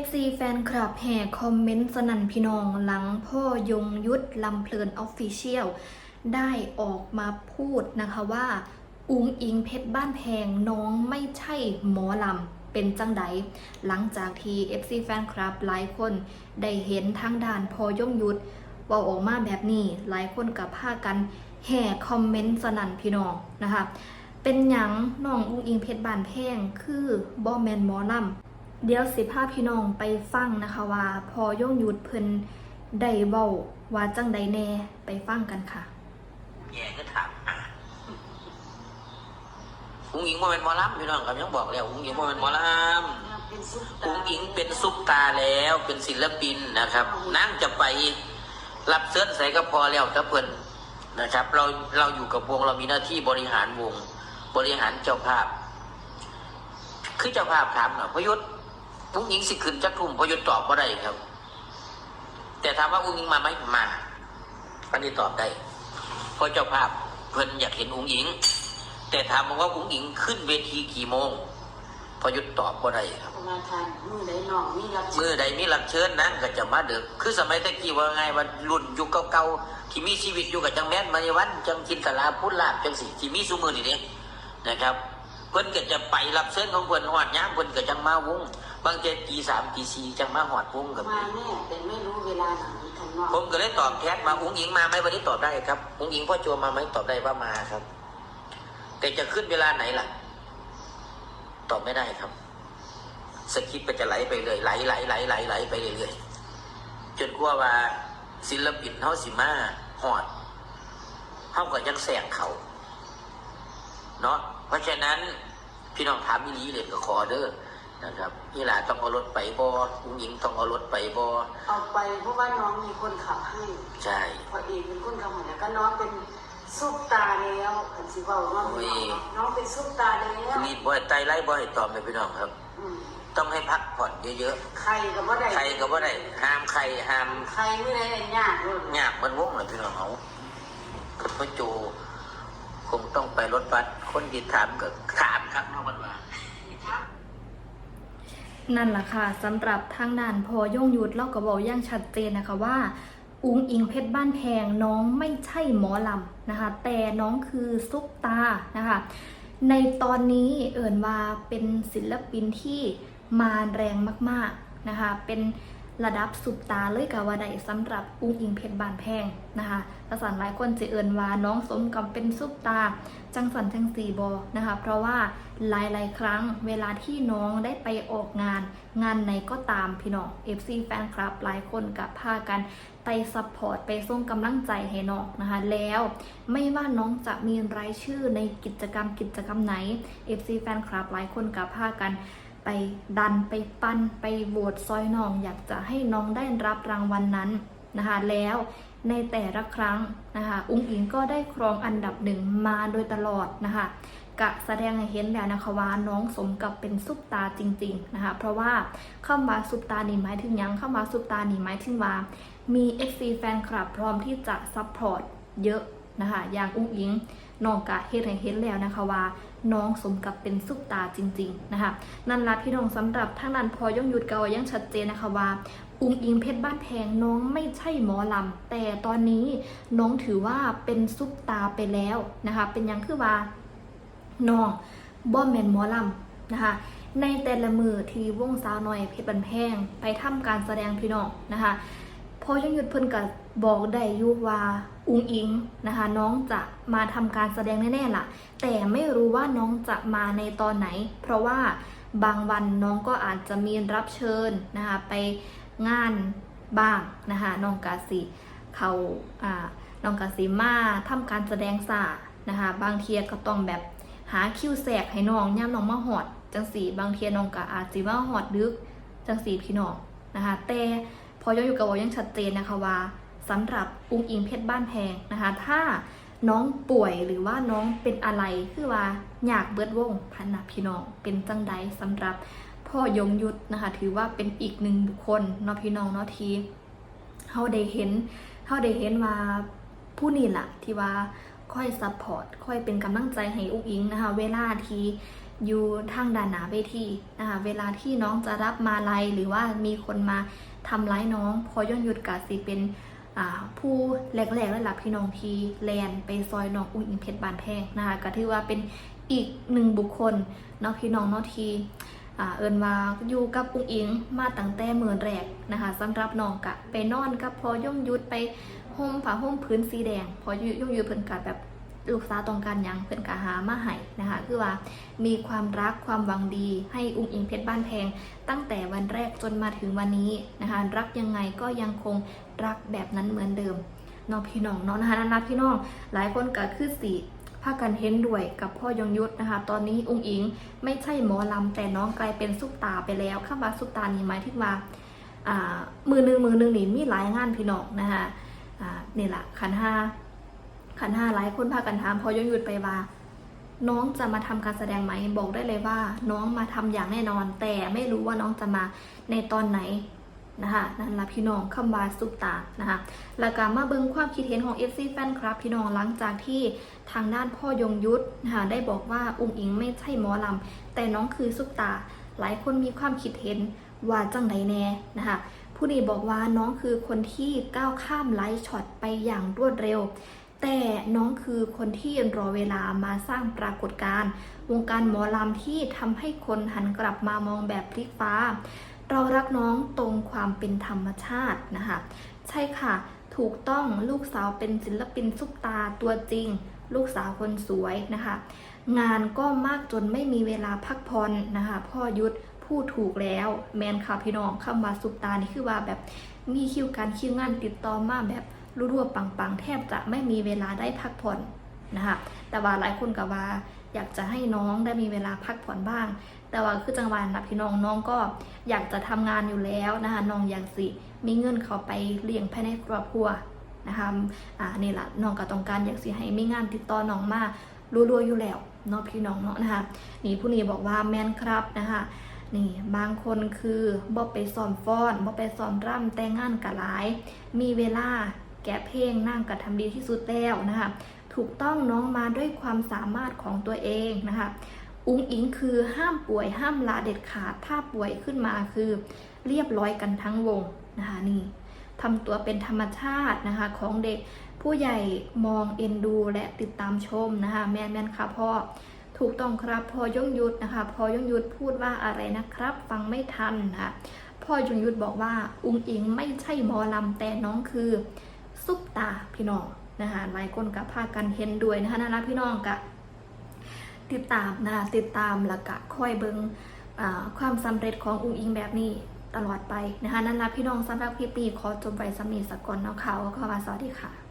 FC แฟนคลับแห่คอมเมนต์สนั่นพี่น้องหลังพ่อยงยุทธลำเพลินออฟฟิเชียลได้ออกมาพูดนะคะว่า อุงอิงเพชรบ้านแพงน้องไม่ใช่หมอลำ เป็นจังใดหลังจากที่ FC แฟนคลับหลายคนได้เห็นทางด่านพอยงยุทธว่าออกมาแบบนี้หลายคนกับพากันแห่คอมเมนต์สนั่นพี่น้องนะคะเป็นหยังน้องอุงอิงเพชรบ้านแพงคือบอแมนหมอลำ เดี๋ยวสิพาพี่น้องไปฟังนะคะว่า พอย่งหยุดเพิ่นได้เว้าว่าจังใดแน่ไปฟังกันค่ะแย่ก็ถามหาอุ้งอิงว่าเป็นมอลำพี่น้องครับยังบอกแล้วอุ้งอิงว่าเป็นมอลำอุ้งอิงเป็นซุปตาแล้วเป็นศิลปินนะครับนั่งจะไปรับเสื้อใส่ก็พอแล้วถ้าเพิ่นนะครับ เราเราอยู่กับวงเรามีหน้าที่บริหารวง บริหารเจ้าภาพ คือเจ้าภาพถามหน่อยพยุทธ อุ้งอิงสิขึ้นจักทุ่มพยุทธตอบก็ได้ครับ แต่ถามว่าอุ้งอิงมาไหมมาอันนี้ตอบได้เพราะเจ้าภาพเพิ่นอยากเห็นอุ้งอิง แต่ถามว่าอุ้งอิงขึ้นเวทีกี่โมงพอยุทธตอบก็ได้ครับประมาณทานมือใดหนองมีรับมือใดมีรับเชิญนั้นก็จะมาเดึกคือสมัยตะกี้ว่าไงว่ารุ่นยุคเก่าๆที่มีชีวิตอยู่กับจังแม่นมาในวันจังกินตลาพุทธลาบจังสีที่มีสุมือนี่เด้นะครับเพิ่นก็จะไปรับเชิญของเพิ่นหอดย่างเพิ่นก็จังมาวง บางเจตีสามตีสี่จังมาหอดวงกับมาแน่แต่ไม่รู้เวลาไหนทางนอกผมก็เลยตอบแทนมาอุ้งอิงมาไหมวันนี้ตอบได้ครับอุ้งอิงพ่อโจมาไหมตอบได้ว่ามาครับ แต่จะขึ้นเวลาไหนล่ะ ตอบไม่ได้ครับสคริปต์ก็จะไหลไปเลยไหลไหลไหลไหลไหลไปเรื่อยๆจนกลัวว่าศิลปินเฮาสิมาหอดเฮาก็ยังแสงเขาเนาะเพราะฉะนั้นพี่น้องถามมิลีเลยก็ขอเด้อ นะครับนี่แหละต้องเอารถไปบออุ้งอิงต้องเอารถไปบอเอาไปเพราะว่าน้องมีคนขับให้ใช่พอเอกเป็นคนขับให้แล้วก็น้องเป็นซุปตาแล้วอันสิเว่าน้องน้องเป็นซุปตาแล้วรีดบ่อยไตไล่บ่อยตอบเลยพี่น้องครับอืมต้องให้พักผ่อนเยอะใครก็บ่ได้ๆใครก็บ่ได้ห้ามใครห้ามใครไม่ได้ยากเลยยากมันวงเลยพี่น้องเขาพ่อโจคงต้องไปรถบัสคนที่ถามก็ถามครับเนาะวันว่า นั่นแหละค่ะสำหรับทางด่านพอย่งยุทธเล่าก็บอกอย่างชัดเจนนะคะว่า อุงอิงเพชรบ้านแพงน้องไม่ใช่หมอลำนะคะ แต่น้องคือซุปตานะคะ ในตอนนี้เอิ่นว่าเป็นศิลปินที่มาแรงมากๆนะคะ เป็น ระดับสุปตาเลยกับว่าใดสำหรับอุ้งอิงเพชรบานแพงนะคะประสานหลายคนจะเอิ่นว่าน้องสมกับเป็นซุปตา จังสันจังสีบอนะคะ เพราะว่าหลายๆครั้งเวลาที่น้องได้ไปออกงาน งานไหนก็ตามพี่น้อง FC แฟนคลับหลายคนกับพากันไปซัพพอร์ตไปส่งกำลังใจให้น้องนะคะ แล้วไม่ว่าน้องจะมีรายชื่อในกิจกรรมกิจกรรมไหน FC แฟนคลับหลายคนกับพากัน ดันไปปั้นไปโหวตซอยน้อง อยากจะให้น้องได้รับรางวัลนนั้นนะคะแล้วในแต่ละครั้งนะคะอุ้งอิงก็ได้ครองอันดับหนึ่งมาโดยตลอดนะคะกะแสดงให้เห็นแล้วนะคะว่าน้องสมกับเป็นซุปตาจริงๆนะคะเพราะว่าเข้ามาซุปตานี่หมายถึงยังเข้ามาซุปตานี่หมายถึงว่ามี FC แฟนคลับพร้อมที่จะซัพพอร์ตเยอะ นะคะอย่างอุ้งอิงน้องกะเฮ็ดให้เห็นแล้วนะคะว่าน้องสมกับเป็นซุปตาจริง ๆ นะคะ นั่นละพี่น้องสำหรับทางนั้นพอย่งหยุดเกายังชัดเจนนะคะว่าอุ้งอิงเพชรบ้านแพงน้องไม่ใช่หมอลำ แต่ตอนนี้น้องถือว่าเป็นซุปตาไปแล้วนะคะ เป็นยังคือว่าน้องบอมแมนหมอลำนะคะในแต่ละมือที่วงสาวน้อยเพชรบันแพงไปทำการแสดงพี่น้องนะคะ พอยังหยุดเพิ่นก็บอกได้ยู่ว่าอุงอิงนะคะ น้องจะมาทำการแสดงแน่ๆล่ะ แต่ไม่รู้ว่าน้องจะมาในตอนไหน เพราะว่าบางวันน้องก็อาจจะมีรับเชิญนะคะไปงานบ้างนะคะน้องกาสิเขาอ่าน้องกาสิมาทำการแสดงสานะคะบางเทียก็ต้องแบบหาคิวแสกให้น้องย่ำน้องมาหอด จังสีบางเทียน้องก็อาจสิมาหอดดึกจังสีพี่น้องนะคะแต่ พอย้อนอยู่กับวอยังชัดเจนนะคะว่าสำหรับอุ้งอิงเพชรบ้านแพงนะคะ ถ้าน้องป่วยหรือว่าน้องเป็นอะไรคือว่าอยากเบิดวงพันนะพี่น้องเป็นจังใดสำหรับพ่อยงยุทธนะคะ ถือว่าเป็นอีกหนึ่งบุคคลเนาะพี่น้องเนาะทีเฮาได้เห็นเฮาได้เห็นว่าผู้นี่แหละที่ว่าค่อยซัพพอร์ตค่อยเป็นกำลังใจให้อุ้งอิงนะคะ เวลาที่ อยู่ทางด้านหนาเวทีนะคะเวลาที่น้องจะรับมาลัยหรือว่ามีคนมาทำร้ายน้อง พอย่องหยุดกาสิเป็นผู้แรกๆและหลับพี่น้องทีแลนไปซอยน้องอุ้งอิงเพชรบานแพงนะคะก็ถือว่าเป็นอีกหนึ่งบุคคลเนาะพี่น้องเนาะทีอเอินว่าอยู่กับอุ้งอิงมาตั้งแต่เมื่อแรกนะคะสำหรับน้องกะไปนอนกับพอย่องหยุดไปห่มผ้าห่มพื้นสีแดง พอย่องยุดเพิ่นกัดแบบ ลูกสาวต้องการยังเพื่อนกะหามาให้นะคะ คือว่ามีความรักความหวังดี ให้อุ้งอิงเพชรบ้านแพง ตั้งแต่วันแรกจนมาถึงวันนี้นะคะ รักยังไงก็ยังคงรักแบบนั้นเหมือนเดิมน้องพี่น้องเนาะนะคะนันพี่น้อง หลายคนก็คือสีพากันเห็นด้วยกับพ่อยงยุทธนะคะ ตอนนี้อุ้งอิงไม่ใช่หมอลำแต่น้องกลายเป็นซุปตาไปแล้วคำว่าซุปตานี่หมายถึงว่าอ่ามือหนึ่งมือหนึ่งนี่มีหลายงานพี่น้องนะคะอ่านี่แหละขันห้า ขันห้าหลายคนพากันถามพอยงหยุดไปว่า น้องจะมาทำการแสดงไหมบอกได้เลยว่า น้องมาทำอย่างแน่นอน แต่ไม่รู้ว่าน้องจะมาในตอนไหนนะคะนั่นละพี่น้องคำว่าซุปตานะคะแล้วก็มาเบิ่งความคิดเห็นของ FC แฟนครับ พี่น้องหลังจากที่ทางด้านพ่อยงยุทธนะคะได้บอกว่าอุ้งอิงไม่ใช่หมอลำ แต่น้องคือซุปตา หลายคนมีความคิดเห็นว่าจังใดแน่นะคะผู้นี้บอกว่าน้องคือคนที่ก้าวข้ามไลฟ์ช็อตไปอย่างรวดเร็ว แต่น้องคือคนที่รอเวลามาสร้างปรากฏการณ์วงการหมอลำที่ทำให้คนหันกลับมามองแบบพลิกฟ้า เรารักน้องตรงความเป็นธรรมชาตินะคะ ใช่ค่ะ ถูกต้องลูกสาวเป็นศิลปินซุปตาตัวจริง ลูกสาวคนสวยนะคะ งานก็มากจนไม่มีเวลาพักผ่อนนะคะ พ่อยุทธพูดถูกแล้วแมนค่ะพี่น้องคำว่าซุปตานี่คือว่าแบบมีคิวการคิวงานติดต่อมาแบบ รัวๆปังๆ แทบจะไม่มีเวลาได้พักผ่อนนะคะแต่ว่าหลายคนก็ว่าอยากจะให้น้องได้มีเวลาพักผ่อนบ้าง แต่ว่าคือจังหวะนะพี่น้องน้องก็อยากจะทำงานอยู่แล้วนะคะน้องอยากสิมีเงินเขาไปเลี้ยงภายในครอบครัวนะคะอ่านี่แหละน้องก็ต้องการอยากสิให้มีงานติดต่อน้องมารัวๆอยู่แล้วเนาะพี่น้องเนาะนะคะนี่ผู้นี้บอกว่าแม่นครับนะคะนี่บางคนคือบ่ไปสอนฟ้อนบ่ไปสอนร่ำแต่งงานกะหลาย มีเวลา แกะเพลงนั่งกระทำดีที่สุดแล้วนะคะถูกต้องน้องมาด้วยความสามารถของตัวเองนะคะอุ้งอิงคือห้ามป่วยห้ามลาเด็ดขาดถ้าป่วยขึ้นมาคือ เรียบร้อยกันทั้งวงนะคะนี่ทำตัวเป็นธรรมชาตินะคะของเด็กผู้ใหญ่มองเอ็นดูและติดตามชมนะคะแม่แม่นค่ะพ่อถูกต้องครับพอยงยุทธนะคะพอยงยุทธพูดว่าอะไรนะครับ ฟังไม่ทันนะคะพ่อยงยุทธบอกว่า อุ้งอิงไม่ใช่มอลำแต่น้องคือ ซุปตาพี่น้องนะคะหลายคนกับพากันเห็นด้วยนะคะนะพี่น้องกับติดตามนะคะติดตามแล้วก็คอยเบิงความสำเร็จของอุ้งอิงแบบนี้ตลอดไปนะคะนั่นละพี่น้องสำหรับคลิปนี้ขอจบไว้สำนีสักก่อนเนาะค่ะก็ขอว่าสวัสดีค่ะ